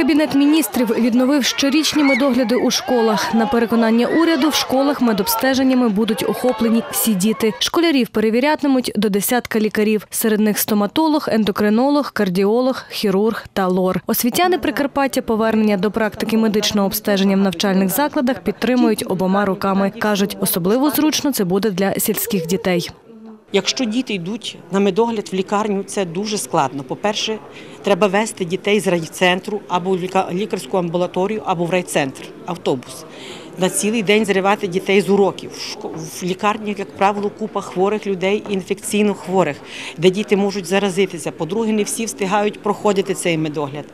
Кабінет міністрів відновив щорічні медогляди у школах. На переконання уряду, в школах медобстеженнями будуть охоплені всі діти. Школярів перевірятимуть до десятка лікарів. Серед них стоматолог, ендокринолог, кардіолог, хірург та лор. Освітяни Прикарпаття повернення до практики медичного обстеження в навчальних закладах підтримують обома руками. кажуть, особливо зручно це буде для сільських дітей. Якщо діти йдуть на медогляд в лікарню, це дуже складно. По-перше, треба вести дітей з райцентру або в лікарську амбулаторію, або в райцентр, автобус. На цілий день зривати дітей з уроків. В лікарні, як правило, купа хворих людей, інфекційно хворих, де діти можуть заразитися. По-друге, не всі встигають проходити цей медогляд.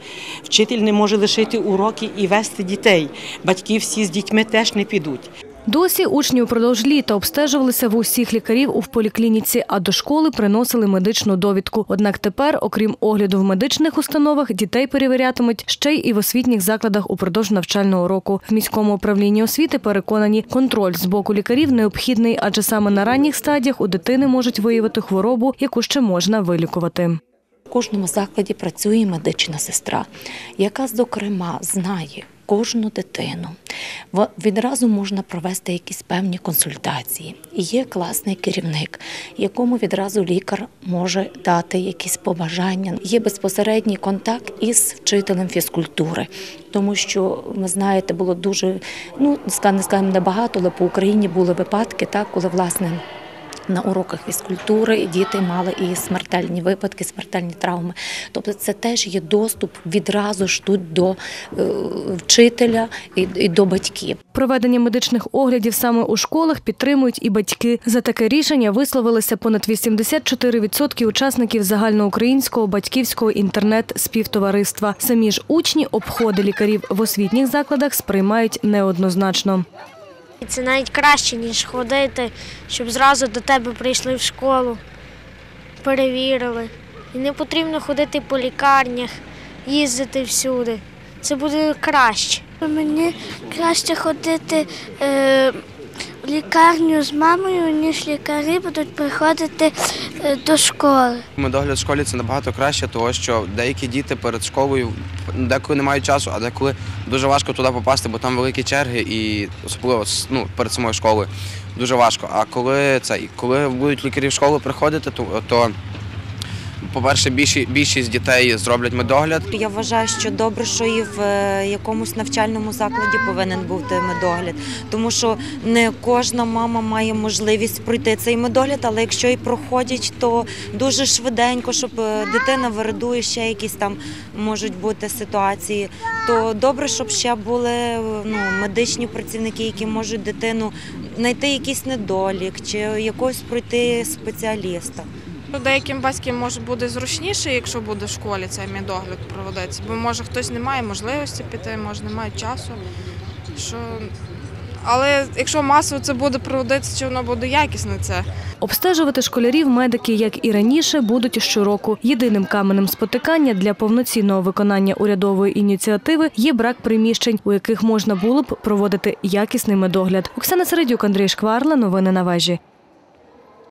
Вчитель не може лишити уроки і вести дітей. Батьки всі з дітьми теж не підуть. Досі учні упродовж літа обстежувалися в усіх лікарів у поліклініці, а до школи приносили медичну довідку. Однак тепер, окрім огляду в медичних установах, дітей перевірятимуть ще й в освітніх закладах упродовж навчального року. В міському управлінні освіти переконані, контроль з боку лікарів необхідний, адже саме на ранніх стадіях у дитини можуть виявити хворобу, яку ще можна вилікувати. В кожному закладі працює медична сестра, яка, зокрема, знає кожну дитину. Відразу можна провести якісь певні консультації. Є класний керівник, якому відразу лікар може дати якісь побажання. Є безпосередній контакт із вчителем фізкультури, тому що ви знаєте, було дуже ну не скажемо небагато, але по Україні були випадки, так коли власне. На уроках фізкультури діти мали і смертельні випадки, смертельні травми. Тобто, це теж є доступ відразу ж тут до е, вчителя і, до батьків. Проведення медичних оглядів саме у школах підтримують і батьки. За таке рішення висловилися понад 84% учасників загальноукраїнського батьківського інтернет-співтовариства. Самі ж учні обходи лікарів в освітніх закладах сприймають неоднозначно. І Це навіть краще, ніж ходити, щоб зразу до тебе прийшли в школу, перевірили. І не потрібно ходити по лікарнях, їздити всюди. Це буде краще. Мені краще ходити е, лікарню з мамою, ніж лікарі будуть приходити е, до школи. Медогляд в школі це набагато краще, тому що деякі діти перед школою деколи не мають часу, а деколи дуже важко туди попасти, бо там великі черги, і особливо ну, перед самою школою дуже важко. А коли це коли будуть лікарі в школу приходити, то, то по-перше, більші, більшість дітей зроблять медогляд. Я вважаю, що добре, що і в е, якомусь навчальному закладі повинен бути медогляд, тому що не кожна мама має можливість пройти цей медогляд, але якщо і проходять, то дуже швиденько, щоб е, дитина виридує ще якісь там можуть бути ситуації. То добре, щоб ще були ну, медичні працівники, які можуть дитину знайти якийсь недолік чи якогось пройти спеціаліста. Ну, Деяким батькам може буде зручніше, якщо буде в школі цей медогляд проводитися, бо може хтось не має можливості піти, може не має часу. Що... Але якщо масово це буде проводитися, чи воно буде якісне це? Обстежувати школярів медики, як і раніше, будуть щороку. Єдиним каменем спотикання для повноцінного виконання урядової ініціативи є брак приміщень, у яких можна було б проводити якісний медогляд. Оксана Середюк, Андрій Шкварла. Новини на вежі.